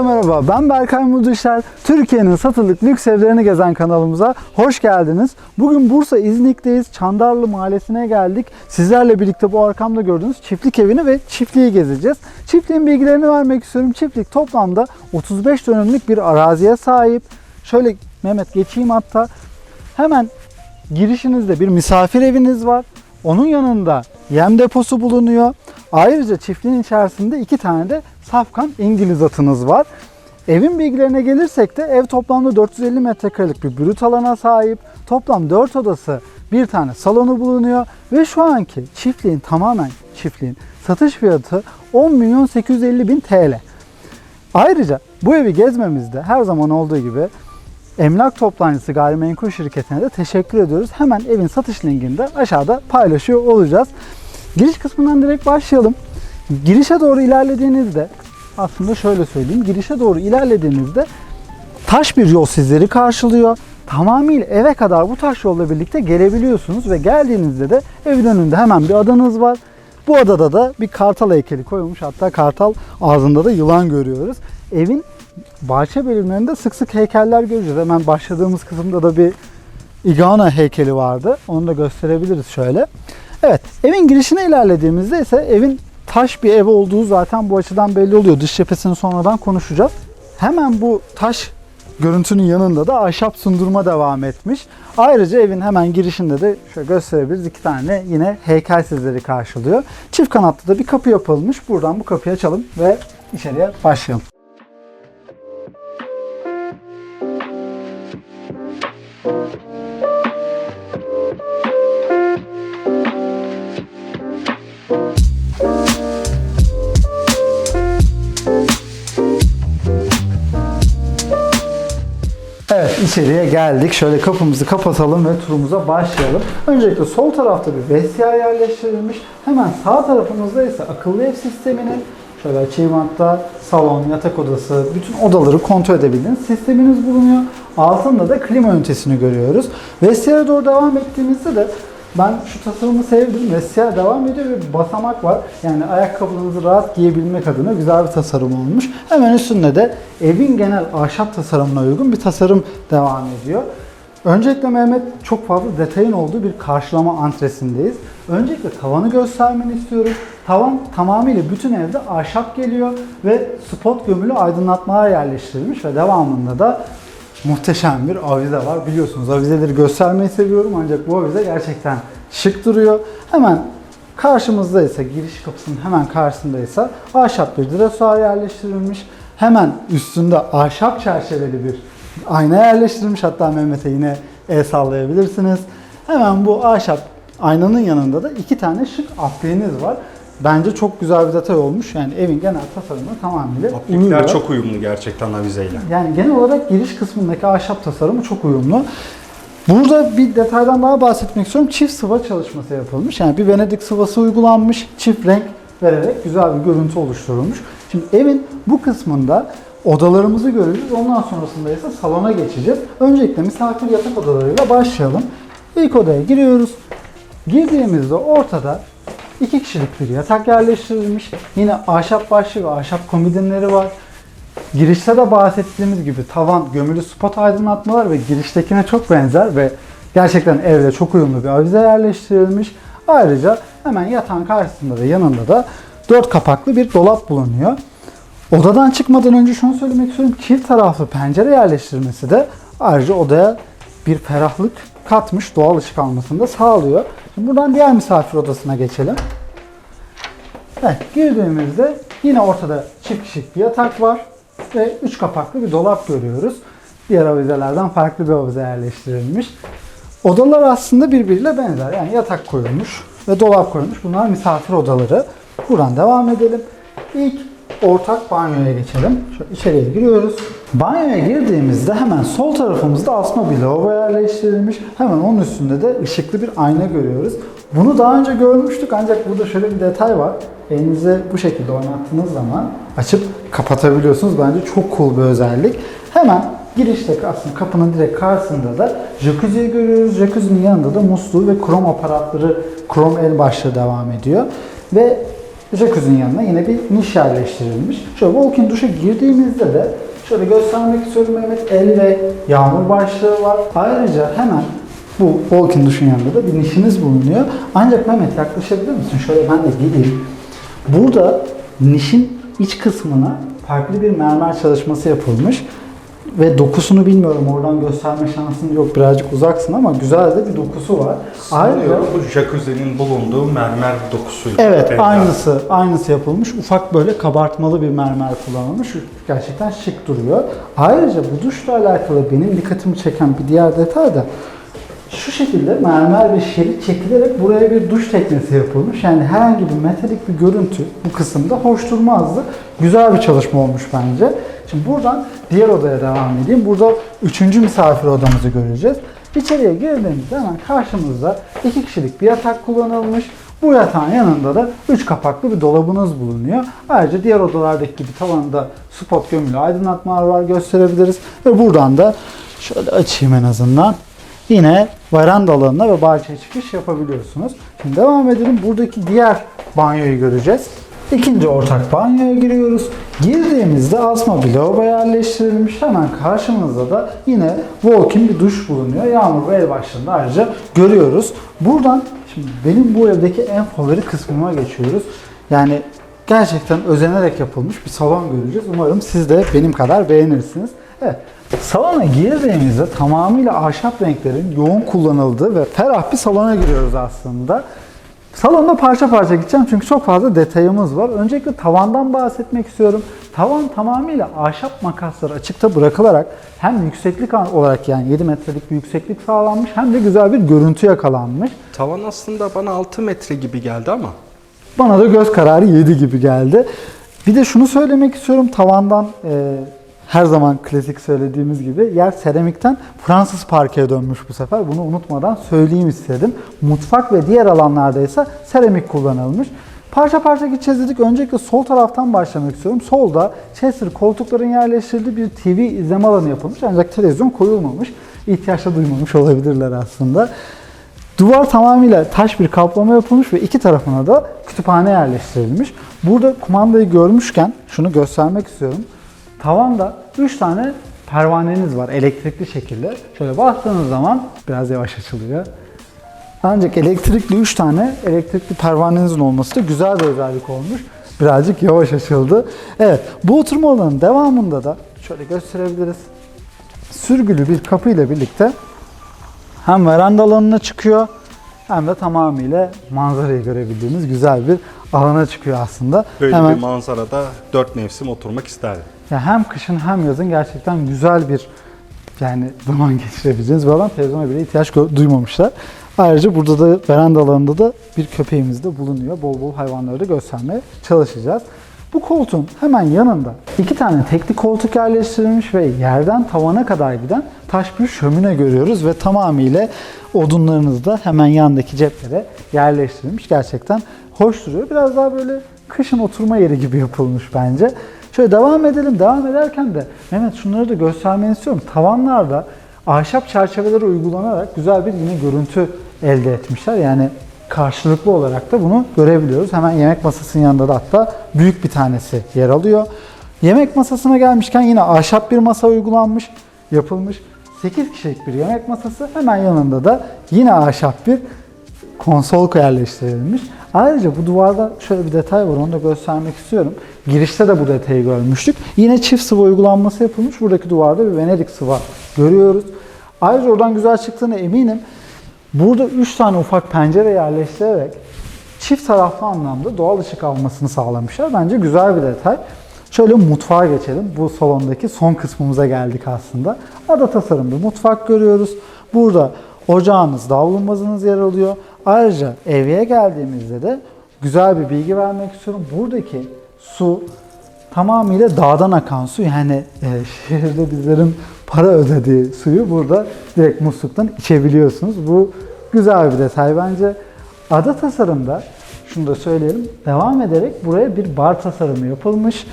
Merhaba ben Berkay Muduşer. Türkiye'nin satılık lüks evlerini gezen kanalımıza hoş geldiniz. Bugün Bursa İznik'teyiz. Çandarlı Mahallesi'ne geldik. Sizlerle birlikte bu arkamda gördüğünüz çiftlik evini ve çiftliği gezeceğiz. Çiftliğin bilgilerini vermek istiyorum. Çiftlik toplamda 35 dönümlük bir araziye sahip. Şöyle Mehmet geçeyim hatta. Hemen girişinizde bir misafir eviniz var. Onun yanında yem deposu bulunuyor. Ayrıca çiftliğin içerisinde iki tane de safkan İngiliz atınız var. Evin bilgilerine gelirsek de ev toplamda 450 metrekarelik bir brüt alana sahip. Toplam 4 odası, bir tane salonu bulunuyor ve şu anki çiftliğin tamamen çiftliğin satış fiyatı 10 milyon 850 bin TL. Ayrıca bu evi gezmemizde her zaman olduğu gibi Emlak Toptancısı Gayrimenkul Şirketi'ne de teşekkür ediyoruz. Hemen evin satış linkini de aşağıda paylaşıyor olacağız. Giriş kısmından direkt başlayalım. Girişe doğru ilerlediğinizde aslında şöyle söyleyeyim. Girişe doğru ilerlediğinizde taş bir yol sizleri karşılıyor. Tamamıyla eve kadar bu taş yolla birlikte gelebiliyorsunuz ve geldiğinizde de evin önünde hemen bir adanız var. Bu adada da bir kartal heykeli koyulmuş. Hatta kartal ağzında da yılan görüyoruz. Evin bahçe bölümlerinde sık sık heykeller göreceğiz. Hemen başladığımız kısımda da bir iguana heykeli vardı. Onu da gösterebiliriz şöyle. Evet, evin girişine ilerlediğimizde ise evin taş bir ev olduğu zaten bu açıdan belli oluyor. Dış cephesini sonradan konuşacağız. Hemen bu taş görüntünün yanında da ahşap sundurma devam etmiş. Ayrıca evin hemen girişinde de şöyle gösterebiliriz. iki tane yine heykel sizleri karşılıyor. Çift kanatlı da bir kapı yapılmış. Buradan bu kapıyı açalım ve içeriye başlayalım. İçeriye geldik. Şöyle kapımızı kapatalım ve turumuza başlayalım. Öncelikle sol tarafta bir vestiyer yerleştirilmiş. Hemen sağ tarafımızda ise akıllı ev sisteminin şöyle açayım hatta salon, yatak odası, bütün odaları kontrol edebildiğiniz sisteminiz bulunuyor. Altında da klima ünitesini görüyoruz. Vestiyere doğru devam ettiğimizde de ben şu tasarımı sevdim. Vestiyer devam ediyor ve basamak var. Yani ayakkabılarınızı rahat giyebilmek adına güzel bir tasarım olmuş. Hemen üstünde de evin genel ahşap tasarımına uygun bir tasarım devam ediyor. Öncelikle Mehmet çok fazla detayın olduğu bir karşılama antresindeyiz. Öncelikle tavanı göstermeni istiyorum. Tavan tamamıyla bütün evde ahşap geliyor ve spot gömülü aydınlatmalar yerleştirilmiş ve devamında da muhteşem bir avize var. Biliyorsunuz avizeleri göstermeyi seviyorum ancak bu avize gerçekten şık duruyor. Hemen karşımızda ise giriş kapısının hemen karşısında ise ahşap bir dresuar yerleştirilmiş. Hemen üstünde ahşap çerçeveli bir ayna yerleştirilmiş. Hatta Mehmet'e yine el sallayabilirsiniz. Hemen bu ahşap aynanın yanında da iki tane şık apliğiniz var. Bence çok güzel bir detay olmuş. Yani evin genel tasarımı tamamıyla Optikler uyuyor. çok uyumlu gerçekten avizeyle. Yani genel olarak giriş kısmındaki ahşap tasarımı çok uyumlu. Burada bir detaydan daha bahsetmek istiyorum. Çift sıva çalışması yapılmış. Yani bir Venedik sıvası uygulanmış. Çift renk vererek güzel bir görüntü oluşturulmuş. Şimdi evin bu kısmında odalarımızı göreceğiz. Ondan sonrasında ise salona geçeceğiz. Öncelikle misafir yatak odalarıyla başlayalım. İlk odaya giriyoruz. Girdiğimizde ortada iki kişilik bir yatak yerleştirilmiş. Yine ahşap başlı ve ahşap komodinleri var. Girişte de bahsettiğimiz gibi tavan gömülü spot aydınlatmalar ve giriştekine çok benzer ve gerçekten evde çok uyumlu bir avize yerleştirilmiş. Ayrıca hemen yatağın karşısında ve yanında da dört kapaklı bir dolap bulunuyor. Odadan çıkmadan önce şunu söylemek istiyorum. Çift taraflı pencere yerleştirmesi de ayrıca odaya bir ferahlık katmış, doğal ışık almasını da sağlıyor. Şimdi buradan diğer misafir odasına geçelim. Evet, girdiğimizde yine ortada çift kişilik bir yatak var ve üç kapaklı bir dolap görüyoruz. Diğer avizelerden farklı bir avize yerleştirilmiş. Odalar aslında birbiriyle benzer. Yani yatak koyulmuş ve dolap koyulmuş. Bunlar misafir odaları. Buradan devam edelim. İlk ortak banyoya geçelim. Şöyle içeriye giriyoruz. Banyoya girdiğimizde hemen sol tarafımızda asma bir lavabo yerleştirilmiş. Hemen onun üstünde de ışıklı bir ayna görüyoruz. Bunu daha önce görmüştük ancak burada şöyle bir detay var. Elinizi bu şekilde oynattığınız zaman açıp kapatabiliyorsunuz. Bence çok cool bir özellik. Hemen girişteki aslında kapının direkt karşısında da jacuzziyi görüyoruz. Jacuzzi'nin yanında da musluğu ve krom aparatları, krom el başlığı devam ediyor. Ve jacuzzi'nin yanına yine bir niş yerleştirilmiş. Şöyle walk-in duşa girdiğimizde de şöyle göstermek istiyorum Mehmet el ve yağmur başlığı var. Ayrıca hemen bu walk-in duşun yanında da bir nişimiz bulunuyor. Ancak Mehmet yaklaşabilir misin? Şöyle ben de geleyim. Burada nişin iç kısmına farklı bir mermer çalışması yapılmış. Ve dokusunu bilmiyorum oradan gösterme şansın yok birazcık uzaksın ama güzel de bir dokusu var. Ayrıca Sanıyorum bu jacuzzi'nin bulunduğu mermer dokusuyla. Evet, beraber. aynısı aynısı yapılmış. Ufak böyle kabartmalı bir mermer kullanılmış. Gerçekten şık duruyor. Ayrıca bu duşla alakalı benim dikkatimi çeken bir diğer detay da şu şekilde mermer bir şerit çekilerek buraya bir duş teknesi yapılmış. Yani herhangi bir metalik bir görüntü bu kısımda hoş durmazdı. Güzel bir çalışma olmuş bence. Şimdi buradan diğer odaya devam edeyim. Burada üçüncü misafir odamızı göreceğiz. İçeriye girdiğimizde hemen karşımızda iki kişilik bir yatak kullanılmış. Bu yatağın yanında da 3 kapaklı bir dolabınız bulunuyor. Ayrıca diğer odalardaki gibi tavanında spot gömülü aydınlatmalar var gösterebiliriz. Ve buradan da şöyle açayım en azından. Yine veranda alanına ve bahçeye çıkış yapabiliyorsunuz. Şimdi devam edelim. Buradaki diğer banyoyu göreceğiz. İkinci ortak banyoya giriyoruz. Girdiğimizde asma bir yerleştirilmiş. Hemen karşımızda da yine walk-in bir duş bulunuyor. Yağmur ve el başlığında ayrıca görüyoruz. Buradan şimdi benim bu evdeki en favori kısmıma geçiyoruz. Yani gerçekten özenerek yapılmış bir salon göreceğiz. Umarım siz de benim kadar beğenirsiniz. Evet. Salona girdiğimizde tamamıyla ahşap renklerin yoğun kullanıldığı ve ferah bir salona giriyoruz aslında. Salonda parça parça gideceğim çünkü çok fazla detayımız var. Öncelikle tavandan bahsetmek istiyorum. Tavan tamamıyla ahşap makasları açıkta bırakılarak hem yükseklik olarak yani 7 metrelik bir yükseklik sağlanmış hem de güzel bir görüntü yakalanmış. Tavan aslında bana 6 metre gibi geldi ama Bana da göz kararı 7 gibi geldi. Bir de şunu söylemek istiyorum. Tavandan e, her zaman klasik söylediğimiz gibi yer seramikten Fransız parkeye dönmüş bu sefer. Bunu unutmadan söyleyeyim istedim. Mutfak ve diğer alanlarda ise seramik kullanılmış. Parça parça gideceğiz dedik. Öncelikle sol taraftan başlamak istiyorum. Solda Chester koltukların yerleştirildiği bir TV izleme alanı yapılmış. Ancak televizyon koyulmamış. İhtiyaçta duymamış olabilirler aslında. Duvar tamamıyla taş bir kaplama yapılmış ve iki tarafına da kütüphane yerleştirilmiş. Burada kumandayı görmüşken şunu göstermek istiyorum. Tavanda 3 tane pervaneniz var elektrikli şekilde. Şöyle bastığınız zaman biraz yavaş açılıyor. Ancak elektrikli 3 tane elektrikli pervanenizin olması da güzel bir özellik olmuş. Birazcık yavaş açıldı. Evet bu oturma alanının devamında da şöyle gösterebiliriz. Sürgülü bir kapı ile birlikte hem veranda alanına çıkıyor hem de tamamıyla manzarayı görebildiğimiz güzel bir alana çıkıyor aslında. Böyle Hemen bir manzarada dört mevsim oturmak isterdim. Ya hem kışın hem yazın gerçekten güzel bir yani zaman geçirebileceğiniz bir alan. Televizyona bile ihtiyaç duymamışlar. Ayrıca burada da veranda alanında da bir köpeğimiz de bulunuyor. Bol bol hayvanları da göstermeye çalışacağız. Bu koltuğun hemen yanında iki tane tekli koltuk yerleştirilmiş ve yerden tavana kadar giden taş bir şömine görüyoruz ve tamamıyla odunlarınız da hemen yandaki ceplere yerleştirilmiş. Gerçekten hoş duruyor. Biraz daha böyle kışın oturma yeri gibi yapılmış bence. Şöyle devam edelim. Devam ederken de Mehmet şunları da göstermeni istiyorum. Tavanlarda ahşap çerçeveleri uygulanarak güzel bir yine görüntü elde etmişler. Yani karşılıklı olarak da bunu görebiliyoruz. Hemen yemek masasının yanında da hatta büyük bir tanesi yer alıyor. Yemek masasına gelmişken yine ahşap bir masa uygulanmış, yapılmış. 8 kişilik bir yemek masası. Hemen yanında da yine ahşap bir konsol yerleştirilmiş. Ayrıca bu duvarda şöyle bir detay var onu da göstermek istiyorum. Girişte de bu detayı görmüştük. Yine çift sıva uygulanması yapılmış. Buradaki duvarda bir Venedik sıva görüyoruz. Ayrıca oradan güzel çıktığına eminim. Burada 3 tane ufak pencere yerleştirerek çift taraflı anlamda doğal ışık almasını sağlamışlar. Bence güzel bir detay. Şöyle mutfağa geçelim. Bu salondaki son kısmımıza geldik aslında. Ada tasarımlı mutfak görüyoruz. Burada ocağınız, davlumbazınız yer alıyor. Ayrıca evye geldiğimizde de güzel bir bilgi vermek istiyorum. Buradaki su tamamıyla dağdan akan su. Yani e, şehirde bizlerin para ödediği suyu burada direkt musluktan içebiliyorsunuz. Bu güzel bir detay bence. Ada tasarımda şunu da söyleyelim. Devam ederek buraya bir bar tasarımı yapılmış.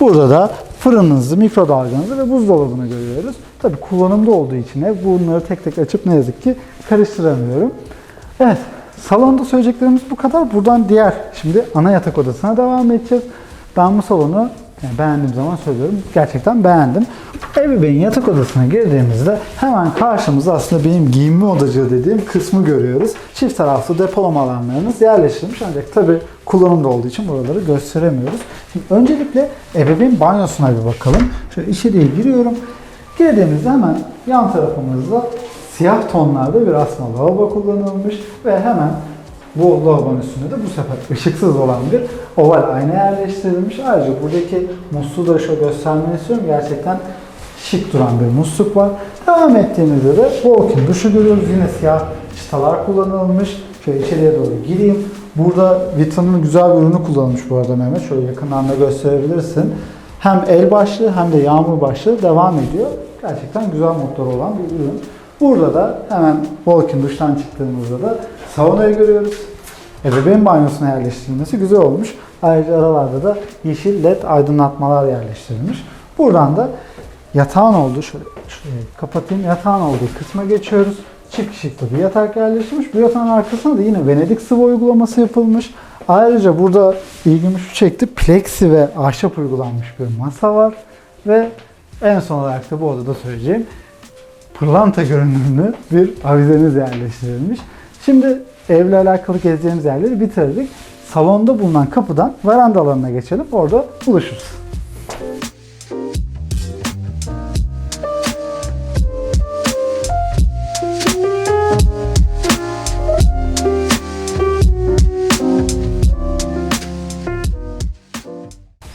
Burada da fırınınızı, mikrodalganızı ve buzdolabını görüyoruz. Tabii kullanımda olduğu için ev bunları tek tek açıp ne yazık ki karıştıramıyorum. Evet, Salonda söyleyeceklerimiz bu kadar. Buradan diğer şimdi ana yatak odasına devam edeceğiz. Ben bu salonu yani beğendiğim zaman söylüyorum. Gerçekten beğendim. Ebeveyn yatak odasına girdiğimizde hemen karşımızda aslında benim giyinme odacığı dediğim kısmı görüyoruz. Çift taraflı depolama alanlarımız yerleştirilmiş ancak tabi kullanımda olduğu için buraları gösteremiyoruz. Şimdi öncelikle ebeveyn banyosuna bir bakalım. Şöyle içeriye giriyorum. Girdiğimizde hemen yan tarafımızda siyah tonlarda bir asma lavabo kullanılmış ve hemen bu lavabonun üstünde de bu sefer ışıksız olan bir oval ayna yerleştirilmiş. Ayrıca buradaki musluğu da şöyle göstermeni istiyorum. Gerçekten şık duran bir musluk var. Devam ettiğimizde de walk-in duşu görüyoruz. Yine siyah çıtalar kullanılmış. Şöyle içeriye doğru gireyim. Burada Vita'nın güzel bir ürünü kullanılmış bu arada Mehmet. Şöyle yakından da gösterebilirsin. Hem el başlığı hem de yağmur başlığı devam ediyor. Gerçekten güzel motoru olan bir ürün. Burada da hemen walk-in duştan çıktığımızda da saunayı görüyoruz. Ebeveyn banyosuna yerleştirilmesi güzel olmuş. Ayrıca aralarda da yeşil led aydınlatmalar yerleştirilmiş. Buradan da yatağın olduğu, şöyle şurayı kapatayım, yatağın olduğu kısma geçiyoruz. Çift kişilikli bir yatak yerleştirilmiş. Bu yatağın arkasına da yine Venedik sıvı uygulaması yapılmış. Ayrıca burada ilgimi şu çekti. Plexi ve ahşap uygulanmış bir masa var. Ve en son olarak da bu odada söyleyeceğim pırlanta görünümlü bir avizeniz yerleştirilmiş. Şimdi evle alakalı gezeceğimiz yerleri bitirdik. Salonda bulunan kapıdan veranda alanına geçelim. Orada buluşuruz.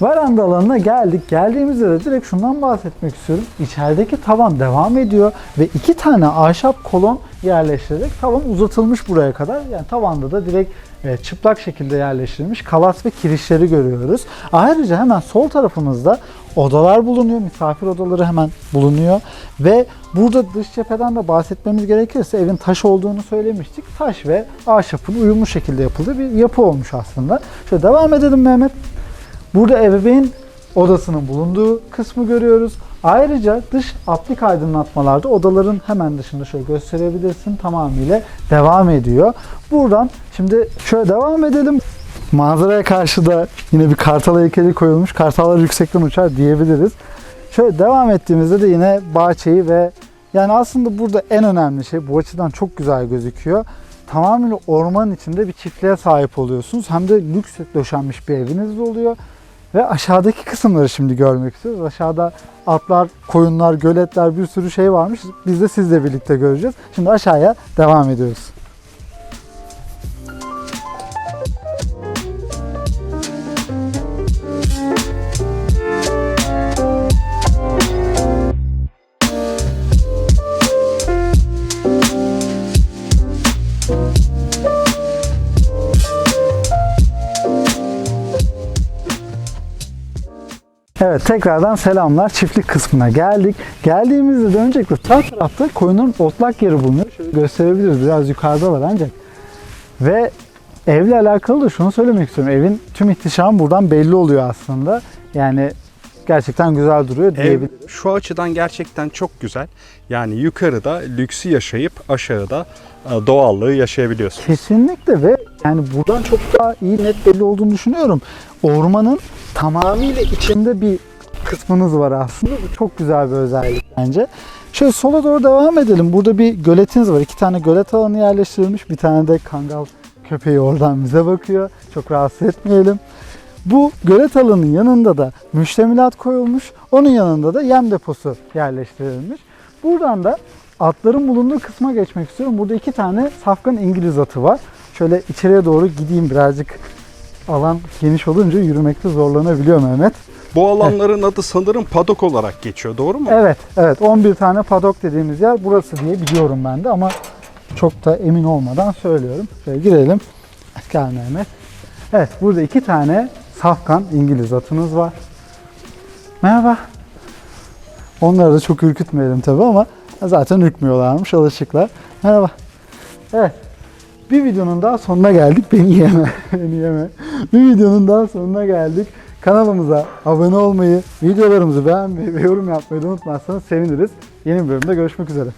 Veranda alanına geldik. Geldiğimizde de direkt şundan bahsetmek istiyorum. İçerideki tavan devam ediyor ve iki tane ahşap kolon yerleştirerek tavan uzatılmış buraya kadar. Yani tavanda da direkt e, çıplak şekilde yerleştirilmiş kalas ve kirişleri görüyoruz. Ayrıca hemen sol tarafımızda odalar bulunuyor. Misafir odaları hemen bulunuyor. Ve burada dış cepheden de bahsetmemiz gerekirse evin taş olduğunu söylemiştik. Taş ve ahşapın uyumlu şekilde yapıldığı bir yapı olmuş aslında. Şöyle devam edelim Mehmet. Burada ebeveyn odasının bulunduğu kısmı görüyoruz. Ayrıca dış aplik aydınlatmalarda odaların hemen dışında şöyle gösterebilirsin tamamıyla devam ediyor. Buradan şimdi şöyle devam edelim. Manzaraya karşı da yine bir kartal heykeli koyulmuş. Kartallar yüksekten uçar diyebiliriz. Şöyle devam ettiğimizde de yine bahçeyi ve yani aslında burada en önemli şey bu açıdan çok güzel gözüküyor. Tamamıyla ormanın içinde bir çiftliğe sahip oluyorsunuz. Hem de lüks döşenmiş bir eviniz oluyor. Ve aşağıdaki kısımları şimdi görmek istiyoruz. Aşağıda atlar, koyunlar, göletler bir sürü şey varmış. Biz de sizle birlikte göreceğiz. Şimdi aşağıya devam ediyoruz. Evet tekrardan selamlar çiftlik kısmına geldik. Geldiğimizde de öncelikle sağ tarafta koyunun otlak yeri bulunuyor. Şöyle gösterebiliriz biraz yukarıdalar ancak. Ve evle alakalı da şunu söylemek istiyorum. Evin tüm ihtişamı buradan belli oluyor aslında. Yani gerçekten güzel duruyor Ev diyebilirim. şu açıdan gerçekten çok güzel. Yani yukarıda lüksü yaşayıp aşağıda e, doğallığı yaşayabiliyorsun. Kesinlikle ve yani buradan çok daha iyi net belli olduğunu düşünüyorum. Ormanın tamamıyla içinde bir kısmınız var aslında. Bu çok güzel bir özellik bence. Şöyle sola doğru devam edelim. Burada bir göletiniz var. İki tane gölet alanı yerleştirilmiş. Bir tane de kangal köpeği oradan bize bakıyor. Çok rahatsız etmeyelim. Bu gölet alanının yanında da müştemilat koyulmuş. Onun yanında da yem deposu yerleştirilmiş. Buradan da atların bulunduğu kısma geçmek istiyorum. Burada iki tane safkan İngiliz atı var. Şöyle içeriye doğru gideyim birazcık alan geniş olunca yürümekte zorlanabiliyor Mehmet. Bu alanların adı sanırım padok olarak geçiyor doğru mu? Evet, evet 11 tane padok dediğimiz yer burası diye biliyorum ben de ama çok da emin olmadan söylüyorum. Şöyle girelim. Gel Mehmet. Evet burada iki tane safkan İngiliz atımız var. Merhaba. Onları da çok ürkütmeyelim tabi ama zaten ürkmüyorlarmış alışıklar. Merhaba. Evet. Bir videonun daha sonuna geldik. Beni yeme. Beni yeme. Bir videonun daha sonuna geldik. Kanalımıza abone olmayı, videolarımızı beğenmeyi ve yorum yapmayı unutmazsanız seviniriz. Yeni bir bölümde görüşmek üzere.